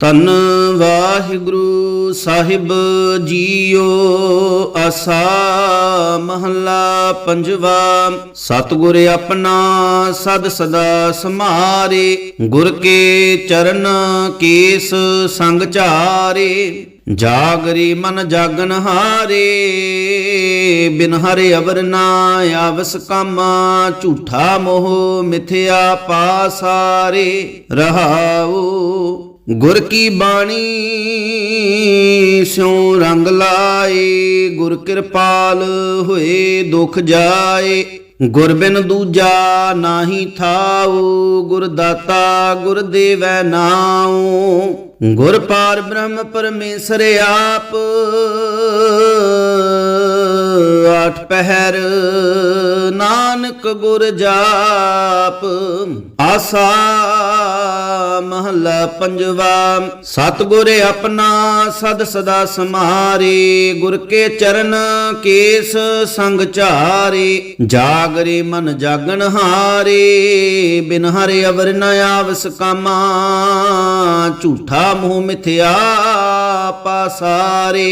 ਤਨ ਵਾਹਿਗੁਰੂ ਸਾਹਿਬ ਜੀਓ ਆਸਾ ਮਹੱਲਾ ਪੰਜਵਾ, ਸਤਿਗੁਰ ਆਪਣਾ ਸਦ ਸਦਾ ਸਮਾਰੇ ਗੁਰ ਕੇ ਚਰਨ ਕੇਸ ਸੰਗ ਝਾਰੇ, ਜਾਗਰੀ ਮਨ ਜਾਗਨ ਹਾਰੇ, ਬਿਨ ਹਰਿ ਅਵਰ ਨਾ ਆਵਸ ਕਾਮਾ, ਝੂਠਾ ਮੋਹ ਮਿਥਿਆ ਪਾਸਾਰੇ ਰਹਾਉ ਗੁਰ ਕੀ ਬਾਣੀ, ਸਿਉ ਰੰਗ ਲਾਏ, ਗੁਰ ਕਿਰਪਾਲ ਹੋਏ, ਦੁਖ ਜਾਏ। ਗੁਰ ਬਿਨ ਦੂਜਾ ਨਾਹੀ ਥਾਉ, ਗੁਰ ਦਾਤਾ ਗੁਰ ਦੇਵੈ ਨਾਉ। ਗੁਰ ਪਾਰ ਬ੍ਰਹਮ ਪਰਮੇਸ਼ਰ ਆਪ ਆਠ ਪਹਿਰ, ਨਾਨਕ ਗੁਰ ਜਾਪ। ਆਸਾ ਮਹੱਲਾ ਪੰਜਵਾ, ਸਤਿਗੁਰ ਆਪਣਾ ਸਦ ਸਦਾ ਸਮਾਰੇ, ਗੁਰ ਕੇ ਚਰਨ ਕੇਸ ਸੰਗ ਝਾਰੇ। ਜਾਗਰੇ ਮਨ ਜਾਗਣ ਹਾਰੇ, ਬਿਨ ਹਰਿ ਅਵਰ ਨ ਆਵਸ ਕਾਮਾ। ਝੂਠਾ ਮੋਹ ਮਿਥਿਆ ਪਾਸਾਰੇ,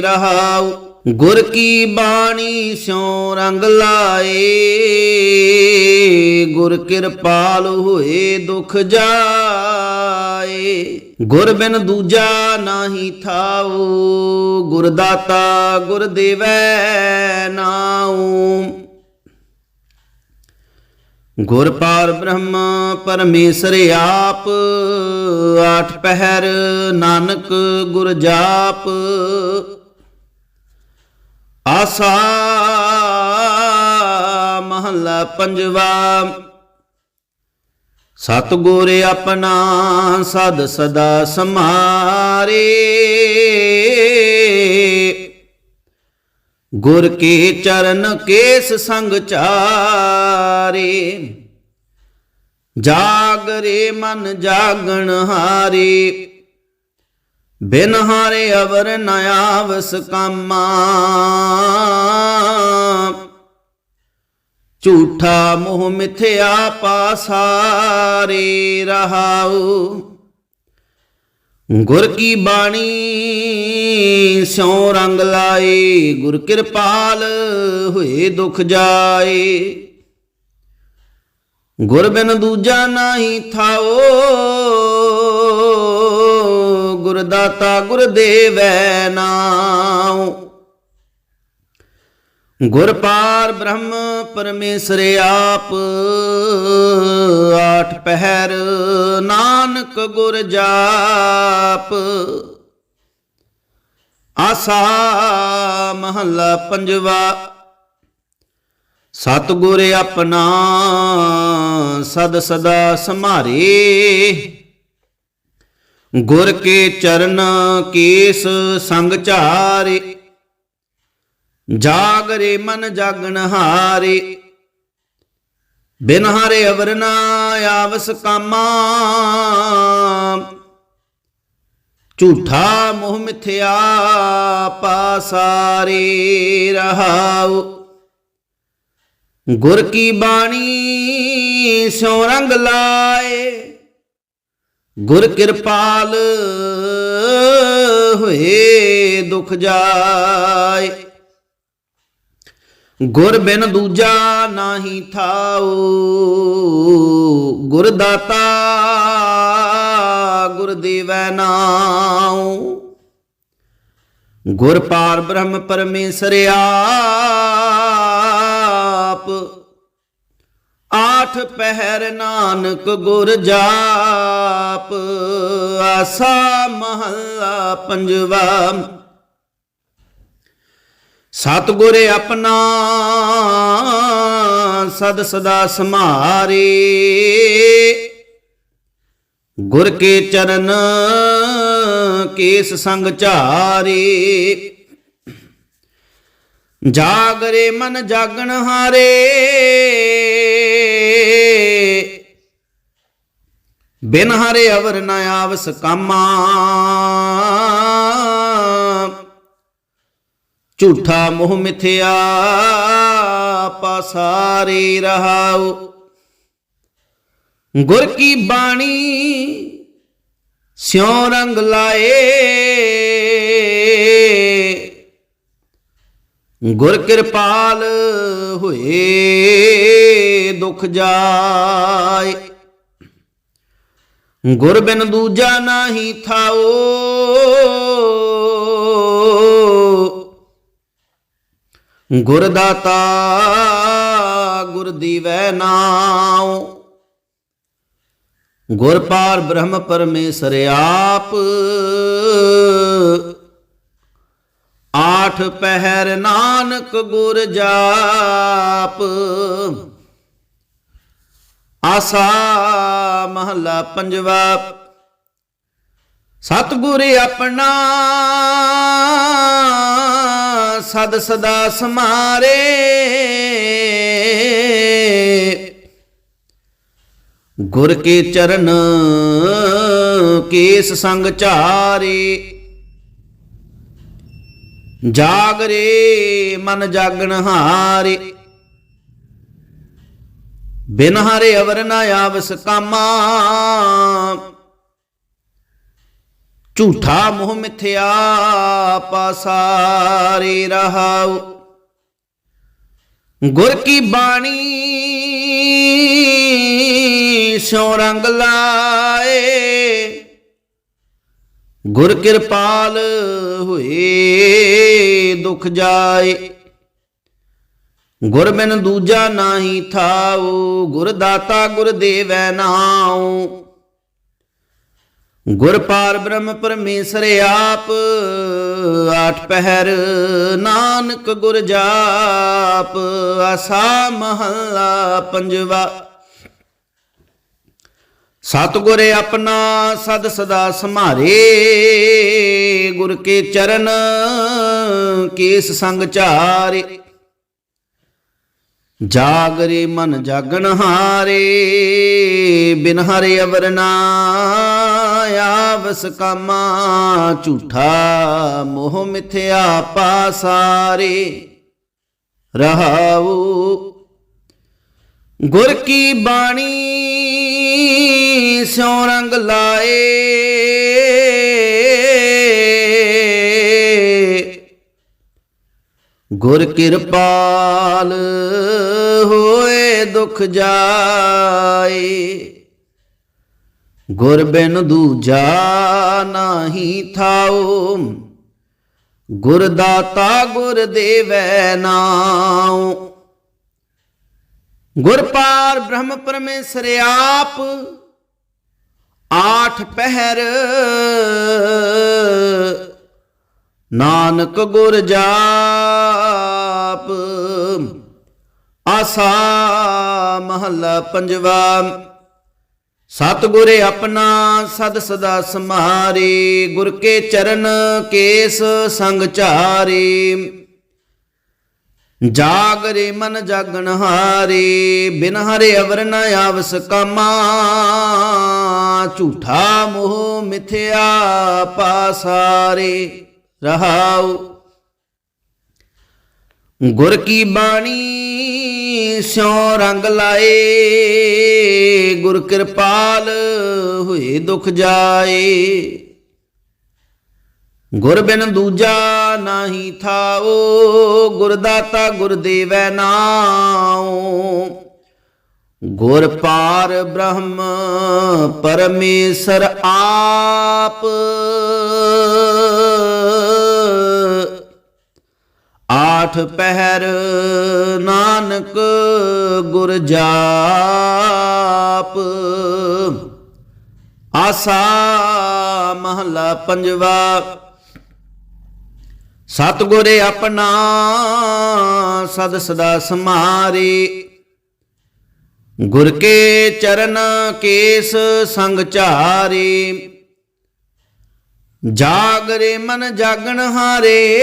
ਰਹਾਉ। ਗੁਰ ਕੀ ਬਾਣੀ ਸਿਉ ਰੰਗ ਲਾਏ, ਗੁਰ ਕਿਰਪਾਲ ਹੋਏ ਦੁਖ ਜਾਏ। ਗੁਰ ਬਿਨ ਦੂਜਾ ਨਾਹੀ ਥਾਉ, ਗੁਰ ਦਾਤਾ ਗੁਰ ਦੇਵੈ ਨਾਉ। ਗੁਰ ਪਾਰ ਬ੍ਰਹਮ ਪਰਮੇਸ਼ਰ ਆਪ, ਆਠ ਪਹਿਰ ਨਾਨਕ ਗੁਰ ਜਾਪ। ਆਸਾ ਮਹੱਲਾ ਪੰਜਵਾ। ਸਤਿਗੁਰ ਆਪਣਾ ਸਦ ਸਦਾ ਸਮਾਰੇ ਗੁਰ ਕੇ ਚਰਨ ਕੇਸ ਸੰਗ ਚਾਰੇ। ਜਾਗਰੇ ਮਨ ਜਾਗਣ ਹਾਰੇ। ਬਿਨ ਹਾਰੇ ਅਵਰ ਨ ਆਵਸ ਕਾਮਾ। ਝੂਠਾ ਮੋਹ ਮਿਥਿਆ ਪਾਸਾਰੇ ਰਹਾਉ। ਗੁਰ ਕੀ ਬਾਣੀ ਸਿਉ ਰੰਗ ਲਾਏ, ਗੁਰ ਕਿਰਪਾਲ ਹੋਏ ਦੁਖ ਜਾਏ। ਗੁਰ ਬਿਨ ਦੂਜਾ ਨਾਹੀ ਥਾਓ ਦਾਤਾ ਗੁਰ ਨਾਮ ਨਾਉ। ਗੁਰ ਪਾਰ ਬ੍ਰਹਮ ਪਰਮੇਸ਼ਰ ਆਪ, ਆਠ ਪਹਿਰ ਨਾਨਕ ਗੁਰ ਜਾਪ। ਆਸਾ ਮਹੱਲਾ ਪੰਜਵਾ, ਸਤਿਗੁਰ ਆਪਣਾ ਸਦ ਸਦਾ ਸਮਾਰੇ ਗੁਰ ਕੇ ਚਰਨ ਕੇਸ ਸੰਗ ਝਾਰੇ, ਜਾਗਰੇ ਮਨ ਜਾਗਣ ਹਾਰੇ। ਬਿਨ ਹਾਰੇ ਅਵਰ ਆਵਸ ਕਾਮਾ। ਝੂਠਾ ਮੋਹ ਮਿਥਿਆ ਪਾਸਾਰੇ ਰਹਾਉ। ਗੁਰ ਕੀ ਬਾਣੀ ਸਿਉ ਰੰਗ ਲਾਏ। ਗੁਰ ਕਿਰਪਾਲ ਹੋਏ ਦੁਖ ਜਾਏ। ਗੁਰ ਬਿਨ ਦੂਜਾ ਨਾਹੀ ਥਾਉ, ਗੁਰ ਦਾਤਾ ਗੁਰ ਦੇਵੈ ਨਾਉ। ਗੁਰ ਪਾਰ ਬ੍ਰਹਮ ਪਰਮੇਸਰਿਆ ਆਠ ਪਹਿਰ ਨਾਨਕ ਗੁਰ ਜਾਪ, ਆਸਾ ਮਹੱਲਾ ਪੰਜਵਾ। ਸਤਿਗੁਰ ਆਪਣਾ ਸਦ ਸਦਾ ਸਮਾਰੇ ਗੁਰ ਕੇ ਚਰਨ ਕੇਸ ਸੰਗ ਝਾਰੇ। ਜਾਗਰੇ ਮਨ ਜਾਗਣ ਹਾਰੇ। ਬਿਨ ਹਰੇ ਅਵਰ ਨ ਆਵਸ ਕਾਮਾ। ਝੂਠਾ ਮੋਹ ਮਿਥਿਆ ਪਾਸਾਰੇ ਰਹਾਉ। ਗੁਰ ਕੀ ਬਾਣੀ ਸਿਉ ਰੰਗ ਲਾਏ। ਗੁਰ ਕਿਰਪਾਲ ਹੋਏ ਦੁਖ ਜਾਏ। ਗੁਰ ਬਿਨ ਦੂਜਾ ਨਾਹੀ ਥਾਓ। ਗੁਰ ਦਾਤਾ, ਗੁਰ ਦੀਵੈ ਨਾਉ। ਗੁਰ ਪਾਰ ਬ੍ਰਹਮ ਪਰਮੇਸ਼ਰ ਆਪ। ਆਠ ਪਹਿਰ ਨਾਨਕ ਗੁਰ ਜਾਪ। ਆਸਾ ਮਹੱਲਾ ਪੰਜਵਾ, ਸਤਿਗੁਰ ਆਪਣਾ ਸਦ ਸਦਾ ਸਮਾਰੇ। ਗੁਰ ਕੇ ਚਰਨ ਕੇਸ ਸੰਗ ਝਾਰੇ। ਜਾਗਰੇ ਮਨ ਜਾਗਣ ਹਾਰੇ। ਬਿਨ ਹਰੇ ਅਵਰ ਨ ਆਵਸ ਕਾਮਾ। ਝੂਠਾ ਮੋਹ ਮਿਥਿਆ ਪਾਸਾਰੇ ਰਹਾਉ। ਗੁਰ ਕੀ ਬਾਣੀ ਸਿਉ ਰੰਗ ਲਾਏ। ਗੁਰ ਕਿਰਪਾਲ ਹੋਏ ਦੁਖ ਜਾਏ। ਗੁਰ ਬਿਨ ਦੂਜਾ ਨਾਹੀ ਥਾਉ, ਗੁਰ ਦਾਤਾ ਗੁਰ ਦੇਵੈ ਨਾਉ। ਗੁਰ ਪਾਰ ਬ੍ਰਹਮ ਪਰਮੇਸ਼ਰ ਆਪ, ਆਠ ਪਹਿਰ ਨਾਨਕ ਗੁਰ ਜਾਪ, ਆਸਾ ਮਹੱਲਾ ਪੰਜਵਾ। ਸਤਿਗੁਰ ਆਪਣਾ ਸਦ ਸਦਾ ਸੰਭਾਰੇ, ਗੁਰ ਕੇ ਚਰਨ ਕੇਸ ਸੰਗ ਚਾਰੇ। ਜਾਗਰੇ ਮਨ ਜਾਗਣ ਹਾਰੇ, ਬਿਨ ਹਰੇ ਅਵਰ ਨਾ ਆਵਸ ਕਾਮਾ, ਝੂਠਾ ਮੋਹ ਮਿਥਿਆ ਪਾਸਾਰੇ ਰਹਾਉ ਗੁਰ ਕੀ ਬਾਣੀ, ਸਿਉ ਰੰਗ ਲਾਏ ਗੁਰ ਕਿਰਪਾਲ ਹੋਏ ਦੁਖ ਜਾਏ। ਗੁਰ ਬਿਨ ਦੂਜਾ ਨਾਹੀ ਥਾਉ। ਗੁਰ ਦਾਤਾ ਗੁਰ ਦੇਵੈ ਨਾਉ। ਗੁਰ ਪਾਰ ਬ੍ਰਹਮ ਪਰਮੇਸ਼ਰ ਆਪ, ਆਠ ਪਹਿਰ। ਨਾਨਕ ਗੁਰ ਜਾ ਜਾਪ ਆਸਾ ਮਹੱਲਾ ਪੰਜਵਾ। ਸਤਿਗੁਰ ਆਪਣਾ ਸਦ ਸਦਾ ਸਮਾਰੇ ਗੁਰ ਕੇ ਚਰਨ ਕੇਸ ਸੰਗ ਚਾਰੇ ਜਾਗਰੇ ਮਨ ਜਾਗਣ ਹਾਰੇ, ਬਿਨ ਹਰੇ ਅਵਰ ਨ ਆਵਸ ਕਾਮਾ। ਝੂਠਾ ਮੋਹ ਮਿਥਿਆ ਪਾਸਾਰੇ, ਰਹਾਉ। ਗੁਰ ਕੀ ਬਾਣੀ ਸਿਉ ਰੰਗ ਲਾਏ, ਗੁਰ ਕਿਰਪਾਲ ਹੋਏ ਦੁਖ ਜਾਏ। ਗੁਰ ਬਿਨ ਦੂਜਾ ਨਾਹੀ ਥਾਓ, ਗੁਰ ਦਾਤਾ ਗੁਰ ਦੇਵੈ ਨਾਉ। ਗੁਰ ਪਾਰ ਬ੍ਰਹਮ ਪਰਮੇਸ਼ਰ ਆਪ ਆਠ ਪਹਿਰ ਨਾਨਕ ਗੁਰ ਜਾਪ। ਆਸਾ ਮਹੱਲਾ ਪੰਜਵਾ। ਸਤਿਗੁਰ ਆਪਣਾ ਸਦ ਸਦਾ ਸਮਾਰੇ ਗੁਰ ਕੇ ਚਰਨ ਕੇਸ ਸੰਗ ਝਾਰੇ। ਜਾਗਰੇ ਮਨ ਜਾਗਣ ਹਾਰੇ।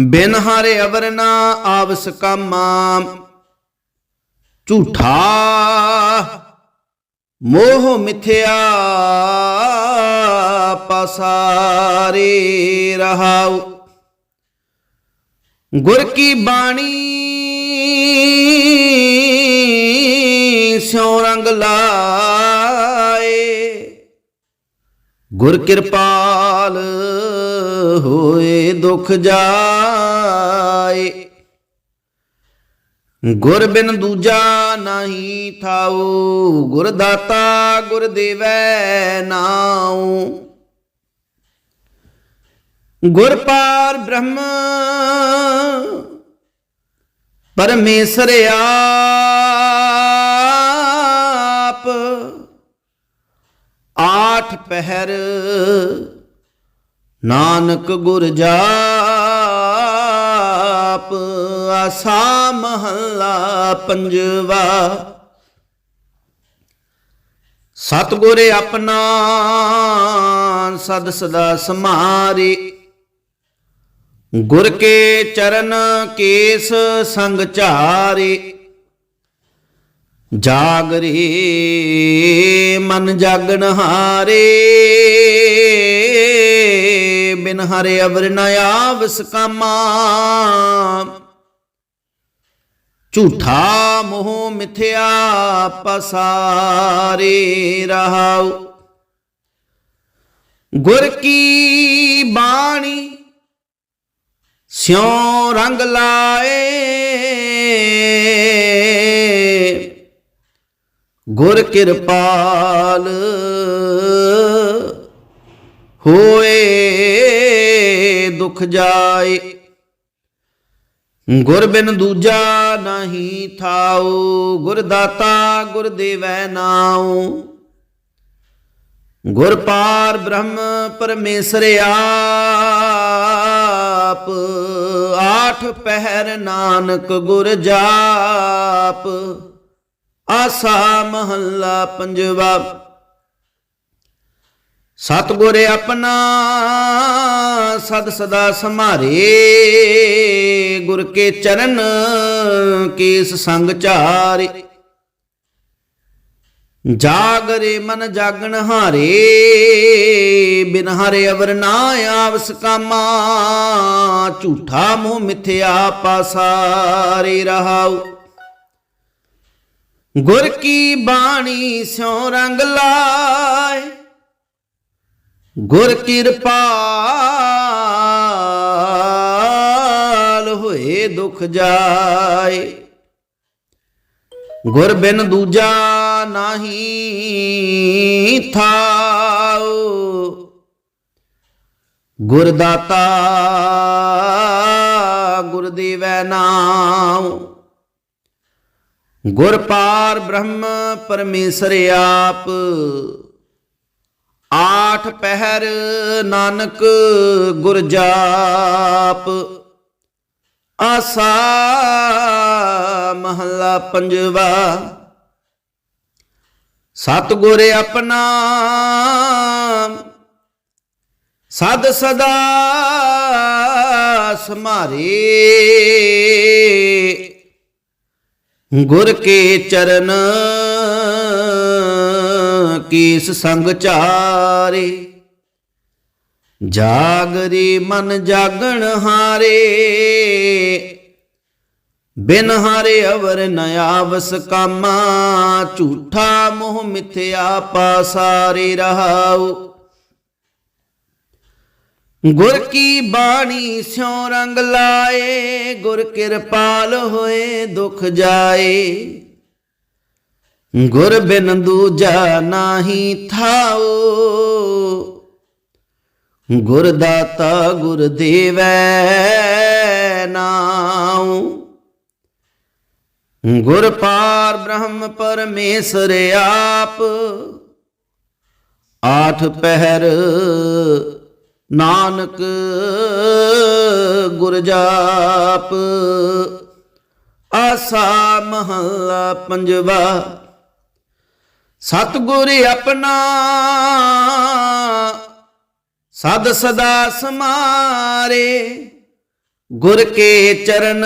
ਬਿਨ ਹਾਰੇ ਅਵਰ ਨਾ ਆਵਸ ਕਾਮਾ। ਝੂਠਾ ਮੋਹ ਮਿਥਿਆ ਪਸਾਰੇ ਰਹਾਉ। ਗੁਰ ਕੀ ਬਾਣੀ ਸਿਉ ਰੰਗ ਲਾਏ। ਗੁਰ ਕਿਰਪਾਲ ਹੋਏ ਦੁਖ ਜਾਏ। ਗੁਰ ਬਿਨ ਦੂਜਾ ਨਹੀਂ ਥਾਉ ਗੁਰ ਦਾਤਾ ਗੁਰ ਦੇਵੈ ਨਾਉ। ਗੁਰ ਪਾਰ ਬ੍ਰਹਮ, ਪਰਮੇਸ਼ਰ ਆਪ। ਆਠ ਪਹਿਰ ਨਾਨਕ ਗੁਰ ਜਾਪ, ਆਸਾ ਮਹੱਲਾ ਪੰਜਵਾ। ਸਤਿਗੁਰ ਆਪਣਾ, ਸਦ ਸਦਾ ਸਮਾਰੇ। ਗੁਰ ਕੇ ਚਰਨ ਕੇਸ ਸੰਗ ਝਾਰੇ ਜਾਗਰੇ ਮਨ ਜਾਗਣ ਹਾਰੇ। ਬਿਨ ਹਰੇ ਅਵਰ ਨ ਆਵਸ ਕਾਮਾ। ਝੂਠਾ ਮੋਹ ਮਿਥਿਆ ਪਸਾਰੇ ਰਹਾਉ। ਗੁਰ ਕੀ ਬਾਣੀ ਸਿਉ ਰੰਗ ਲਾਏ। ਗੁਰ ਕਿਰਪਾਲ ਹੋਏ ਦੁਖ ਜਾਏ। ਗੁਰ ਬਿਨ ਦੂਜਾ ਨਹੀਂ ਥਾਉ, ਗੁਰ ਦਾਤਾ ਗੁਰ ਦੇਵੈ ਨਾਉ। ਗੁਰ ਪਾਰ ਬ੍ਰਹਮ ਪਰਮੇਸ਼ਰ ਆਪ, ਆਠ ਪਹਿਰ ਨਾਨਕ ਗੁਰ ਜਾਪ। ਆਸਾ ਮਹੱਲਾ ਪੰਜਵਾ ਸਤਿਗੁਰ ਆਪਣਾ ਸਦ ਸਦਾ ਸਮਾਰੇ ਗੁਰ ਕੇ ਚਰਨ ਕੇਸ ਸੰਗ ਚਾਰੇ। ਜਾਗਰੇ ਮਨ ਜਾਗਣ ਹਾਰੇ, ਬਿਨ ਹਰੇ ਅਵਰ ਨਾ ਆਵਸ ਕਾਮਾ, ਝੂਠਾ ਮੋਹ ਮਿਥਿਆ ਪਾਸਾਰੇ ਰਹਾਉ। ਗੁਰ ਕੀ ਬਾਣੀ ਸਿਉ ਰੰਗ ਲਾਏ ਗੁਰ ਕਿਰਪਾਲ ਹੋਏ ਦੁਖ ਜਾਏ। ਗੁਰ ਬਿਨ ਦੂਜਾ ਨਹੀਂ ਥਾਉ। ਗੁਰ ਦਾਤਾ ਗੁਰ ਦੇਵੈ ਨਾਮ ਗੁਰ ਪਾਰ ਬ੍ਰਹਮ ਪਰਮੇਸ਼ਰ ਆਪ। ਆਠ ਪਹਿਰ ਨਾਨਕ ਗੁਰ ਜਾਪ। ਆਸਾ ਮਹੱਲਾ ਪੰਜਵਾ। ਸਤਿਗੁਰ ਆਪਣਾ ਸਦ ਸਦਾ ਸਮਾਰੇ। ਗੁਰ ਕੇ ਚਰਨ ਕੇਸ ਸੰਗ ਚਾਰੇ। ਜਾਗਰੇ ਮਨ ਜਾਗਣ ਹਾਰੇ। ਬਿਨ ਹਾਰੇ ਅਵਰ ਨ ਆਵਸ ਕਾਮਾ। ਝੂਠਾ ਮੋਹ ਮਿਥਿਆ ਪਾਸਾਰੇ ਰਹਾਉ। ਗੁਰ ਕੀ ਬਾਣੀ ਸਿਉ ਰੰਗ ਲਾਏ। ਗੁਰ ਕਿਰਪਾਲ ਹੋਏ ਦੁਖ ਜਾਏ। ਗੁਰ ਬਿਨ ਦੂਜਾ ਨਾਹੀ ਥਾਉ ਗੁਰ ਦਾਤਾ ਗੁਰ ਦੇਵੈ ਨਾਉ। ਗੁਰ ਪਾਰ ਬ੍ਰਹਮ ਪਰਮੇਸ਼ਰ ਆਪ। ਆਠ ਪਹਿਰ ਨਾਨਕ ਗੁਰ ਜਾਪ। ਆਸਾ ਮਹੱਲਾ ਪੰਜਵਾ ਸਤਿਗੁਰ ਆਪਣਾ ਸਦ ਸਦਾ ਸਮਾਰੇ, ਗੁਰ ਕੇ ਚਰਨ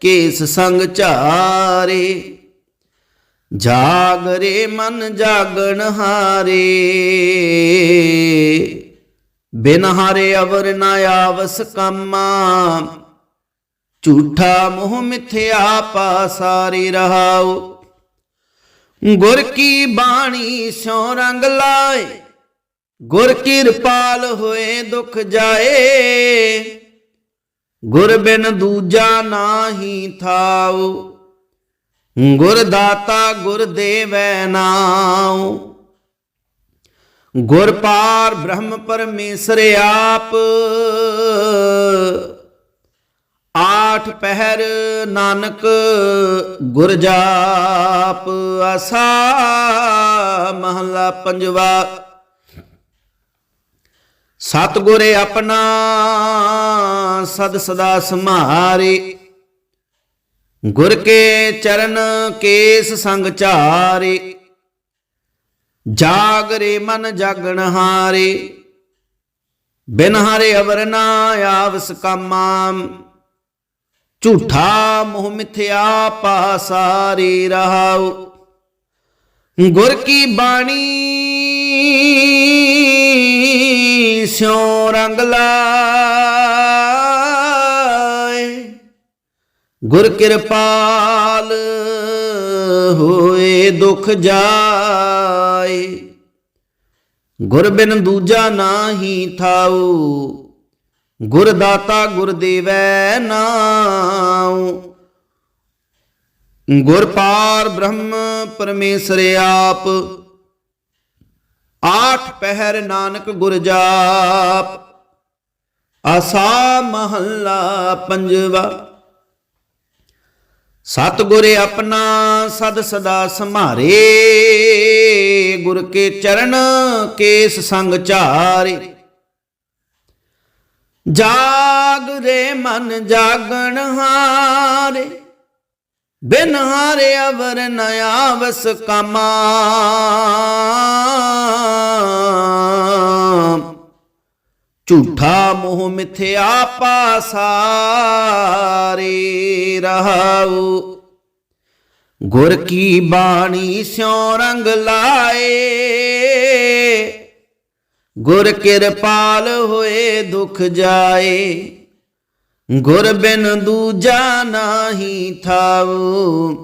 ਕੇਸ ਸੰਗ ਝਾਰੇ। ਜਾਗਰੇ ਮਨ ਜਾਗਣ ਹਾਰੇ, ਬਿਨ ਹਾਰੇ ਅਵਰ ਨ ਆਵਸ ਕਾਮਾ। ਝੂਠਾ ਮੋਹ ਮਿਥਿਆ ਪਾਸਾਰੀ ਰਹਾਓ ਗੁਰ ਕੀ ਬਾਣੀ ਸਿਉ ਰੰਗ ਲਾਏ, ਗੁਰ ਕਿਰਪਾਲ ਹੋਏ ਦੁਖ ਜਾਏ। ਗੁਰ ਬਿਨ ਦੂਜਾ ਨਾਹੀ ਥਾਉ, ਗੁਰ ਦਾਤਾ ਗੁਰ ਦੇਵੈ ਨਾਉ। ਗੁਰ ਪਾਰ ਬ੍ਰਹਮ ਪਰਮੇਸ਼ਰ ਆਪ ਆਠ ਪਹਿਰ ਨਾਨਕ ਗੁਰ ਜਾਪ ਆਸਾ ਮਹਲਾ ਪੰਜਵਾ। ਸਤਿਗੁਰੇ ਆਪਣਾ ਸਦ ਸਦਾ ਸੰਹਾਰੇ ਗੁਰ ਕੇ ਚਰਨ ਕੇਸ ਸੰਗ ਚਾਰੇ। ਜਾਗਰੇ ਮਨ ਜਾਗਣ ਹਾਰੇ। ਬਿਨ ਹਾਰੇ ਅਵਰ ਨਾ ਆਵਸ ਕਾਮਾ। ਝੂਠਾ ਮੋਹ ਮਿਥਿਆ ਪਾਸਾਰੀ ਰਹਾਉ। ਗੁਰ ਕੀ ਬਾਣੀ ਸਿਉ ਰੰਗ ਲਾਏ। ਗੁਰ ਕਿਰਪਾਲ ਹੋਏ ਦੁਖ ਜਾਏ। ਗੁਰ ਬਿਨ ਦੂਜਾ ਨਾਹੀ ਥਾਉ। ਗੁਰ ਦਾਤਾ ਗੁਰ ਦੇਵੈ ਨਾਉ। ਗੁਰ ਪਾਰ ਬ੍ਰਹਮ ਪਰਮੇਸ਼ਰ ਆਪ। ਆਠ ਪਹਿਰ ਨਾਨਕ ਗੁਰ ਜਾਪ। ਆਸਾ ਮਹੱਲਾ ਪੰਜਵਾ। ਸਤਿਗੁਰ ਆਪਣਾ ਸਦ ਸਦਾ ਸੰਭਾਰੇ। ਗੁਰ ਕੇ ਚਰਨ ਕੇਸ ਸੰਗ ਝਾਰੇ ਜਾਗ ਰੇ ਮਨ ਜਾਗਣ ਹਾਰੇ, ਬਿਨ ਹਾਰੇ ਅਵਰ ਨ ਆਵਸ ਕਾਮਾ। ਝੂਠਾ ਮੋਹ ਮਿਥਿਆ ਪਾਸਾਰੇ ਰਹਾਉ। ਗੁਰ ਕੀ ਬਾਣੀ ਸਿਉ ਰੰਗ ਲਾਏ ਗੁਰ ਕਿਰਪਾਲ ਹੋਏ ਦੁਖ ਜਾਏ, ਗੁਰ ਬਿਨ ਦੂਜਾ ਨਾਹੀ ਥਾਉ,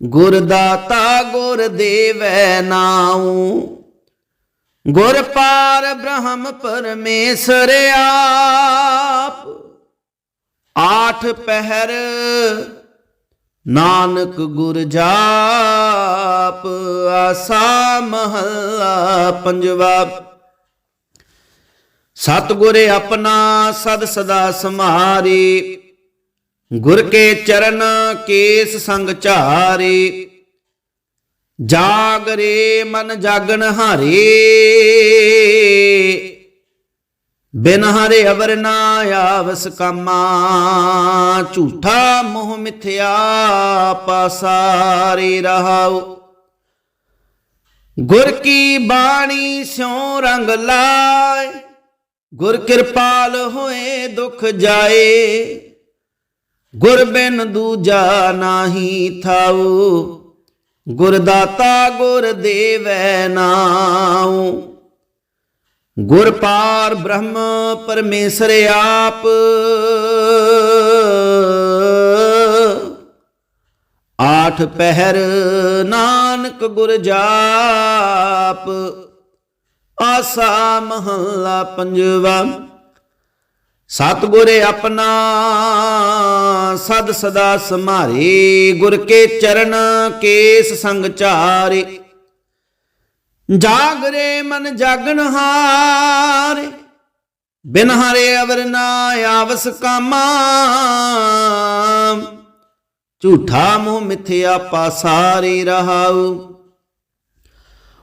ਗੁਰ ਦਾਤਾ ਗੁਰ ਦੇਵੈ ਨਾਉ। ਗੁਰ ਪਾਰ ਬ੍ਰਹਮ ਪਰਮੇਸ਼ਰ ਆਪ, ਆਠ ਪਹਿਰ ਨਾਨਕ ਗੁਰ ਜਾਪ, ਆਸਾ ਮਹੱਲਾ ਪੰਜਵਾ ਸਤਿਗੁਰ ਆਪਣਾ ਸਦ ਸਦਾ ਸੰਹਾਰੇ, ਗੁਰ ਕੇ ਚਰਨ ਕੇਸ ਸੰਗ ਝਾਰੇ। ਜਾਗਰੇ ਮਨ ਜਾਗਣ ਹਾਰੇ, ਬਿਨ ਹਰੇ ਅਵਰ ਨਾ ਆਵਸ ਕਾਮਾ। ਝੂਠਾ ਮੋਹ ਮਿਥਿਆ ਪਾਸਾਰੇ ਰਹਾਉ। ਗੁਰ ਕੀ ਬਾਣੀ ਸਿਉ ਰੰਗ ਲਾਏ ਗੁਰ ਕਿਰਪਾਲ ਹੋਏ ਦੁਖ ਜਾਏ, ਗੁਰ ਬਿਨ ਦੂਜਾ ਨਾਹੀ ਥਾਉ ਗੁਰ ਦਾਤਾ ਗੁਰ ਦੇਵੈ ਨਾਉ। ਗੁਰ ਪਾਰ ਬ੍ਰਹਮ ਪਰਮੇਸ਼ਰ ਆਪ, ਆਠ ਪਹਿਰ ਨਾਨਕ ਗੁਰ ਜਾਪ। ਆਸਾ ਮਹੱਲਾ ਪੰਜਵਾ। ਸਤਿਗੁਰ ਆਪਣਾ ਸਦ ਸਦਾ ਸੰਭਾਰੇ, ਗੁਰ ਕੇ ਚਰਨ ਕੇਸ ਸੰਗ ਚਾਰੇ। ਜਾਗਰੇ ਮਨ ਜਾਗਣ ਹਾਰੇ, ਬਿਨ ਹਰੇ ਅਵਰ ਨਾ ਆਵਸ ਕਾਮਾ। ਝੂਠਾ ਮੋਹ ਮਿਥਿਆ ਪਾਸਾਰੀ ਰਹਾਉ।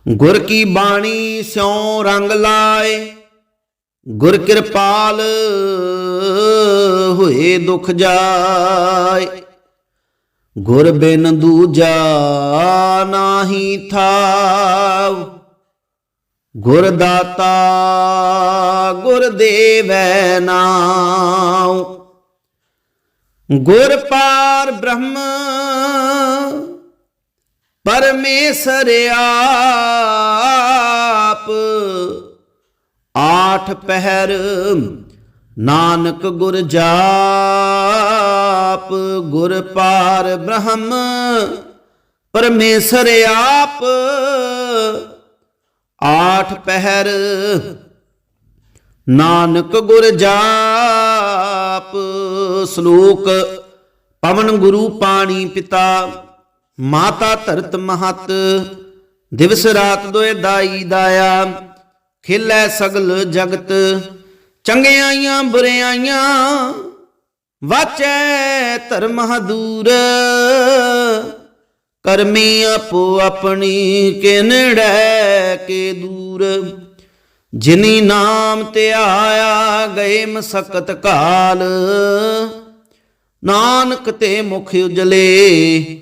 ਗੁਰ ਕੀ ਬਾਣੀ ਸਿਉ ਰੰਗ ਲਾਏ, ਗੁਰ ਕਿਰਪਾਲ ਹੋਏ ਦੁਖ ਜਾਏ। ਗੁਰ ਬਿਨ ਦੂਜਾ ਨਾਹੀ ਥਾਉ ਗੁਰ ਦਾਤਾ ਗੁਰ ਦੇਵੈ ਨਾਉ। ਗੁਰ ਪਾਰ ਬ੍ਰਹਮ ਪਰਮੇਸ਼ਰ ਆਪ। ਆਠ ਪਹਿਰ ਨਾਨਕ ਗੁਰ ਜਾਪ। ਆਪ ਗੁਰ ਪਾਰ ਬ੍ਰਹਮ ਪਰਮੇਸ਼ਰ ਆਪ। ਆਠ ਪਹਿਰ ਨਾਨਕ ਗੁਰ ਜਾਪ। ਸ਼ਲੋਕ, ਪਵਨ ਗੁਰੂ ਪਾਣੀ ਪਿਤਾ। ਮਾਤਾ ਧਰਤ ਮਹਤ, ਦਿਵਸ ਰਾਤ ਦੋਏ ਦਾਈ ਦਾਇਆ, ਖਿਲੈ ਸਗਲ ਜਗਤ, ਚੰਗਿਆਈਆਂ ਬੁਰਿਆਈਆਂ, ਵਾਚੈ ਧਰਮ ਦੂਰ ਕਰਮੀ ਆਪੋ ਆਪਣੀ ਕਿਨੜੈ ਕੇ ਦੂਰ। ਜਿਨੀ ਨਾਮ ਤੇ ਆਇਆ ਗਏ ਮਸਕਤ ਕਾਲ। ਨਾਨਕ ਤੇ ਮੁਖ ਉਜਲੇ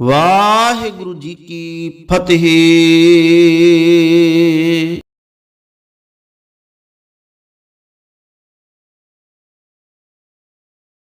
ਵਾਹਿਗੁਰੂ ਜੀ ਕੀ ਫਤਿਹ।